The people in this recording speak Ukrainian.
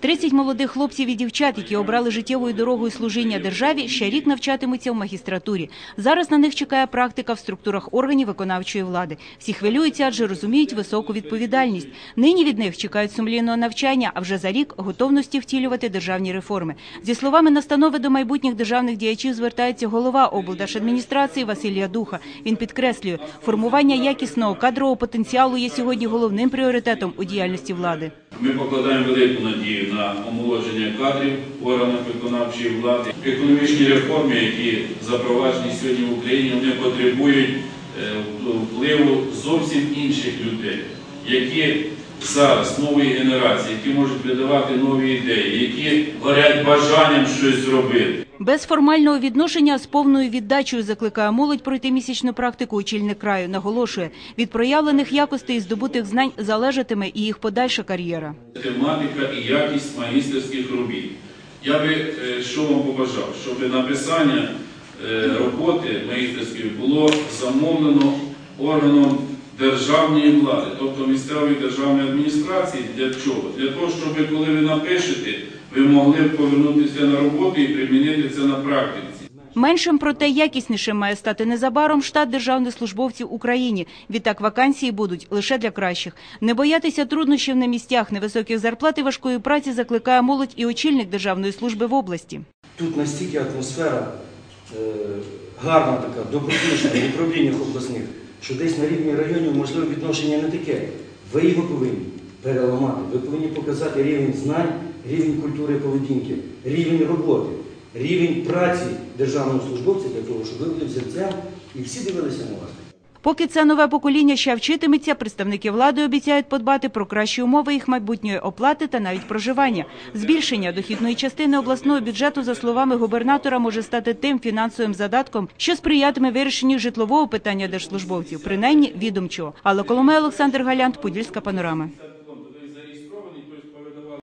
30 молодих хлопців і дівчат, які обрали життєвою дорогою служіння державі, ще рік навчатимуться в магістратурі. Зараз на них чекає практика в структурах органів виконавчої влади. Всі хвилюються, адже розуміють високу відповідальність. Нині від них чекають сумлінного навчання, а вже за рік готовності втілювати державні реформи. Зі словами настанови до майбутніх державних діячів звертається голова облдержадміністрації Василія Духа. Він підкреслює, формування якісного кадрового потенціалу є сьогодні головним пріоритетом у діяльності влади. Ми покладаємо велику надію на омолодження кадрів в органах виконавчої влади. Економічні реформи, які запроваджені сьогодні в Україні, вони потребують е, впливу зовсім інших людей, які зараз нової генерації, які можуть видавати нові ідеї, які горять бажанням щось зробити. Без формального відношення з повною віддачею закликає молодь пройти місячну практику очільник краю. Наголошує, від проявлених якостей і здобутих знань залежатиме і їх подальша кар'єра. тематика і якість магістерських робіт. Я би е, що вам побажав, щоб написання е, роботи магістерської було замовлено органом державної влади, тобто місцевої державної адміністрації. Для чого? Для того, щоб коли ви напишете, ви могли б повернутися на роботу і примінити це на практиці. Меншим, проте якіснішим має стати незабаром штат державних службовців Україні. Відтак вакансії будуть лише для кращих. Не боятися труднощів на місцях, невисоких зарплат і важкої праці закликає молодь і очільник державної служби в області. Тут настільки атмосфера е, гарна така, добродушна в управліннях обласних, що десь на рівні районів можливо відношення не таке. Ви його повинні переламати. Ви повинні показати рівень знань, рівень культури поведінки, рівень роботи, рівень праці державного службовця для того, щоб ви були взірцем і всі дивилися на вас. Поки це нове покоління ще вчитиметься, представники влади обіцяють подбати про кращі умови їх майбутньої оплати та навіть проживання. Збільшення дохідної частини обласного бюджету, за словами губернатора, може стати тим фінансовим задатком, що сприятиме вирішенню житлового питання держслужбовців, принаймні відомчого. Але Коломей, Олександр Галянт, Подільська панорама.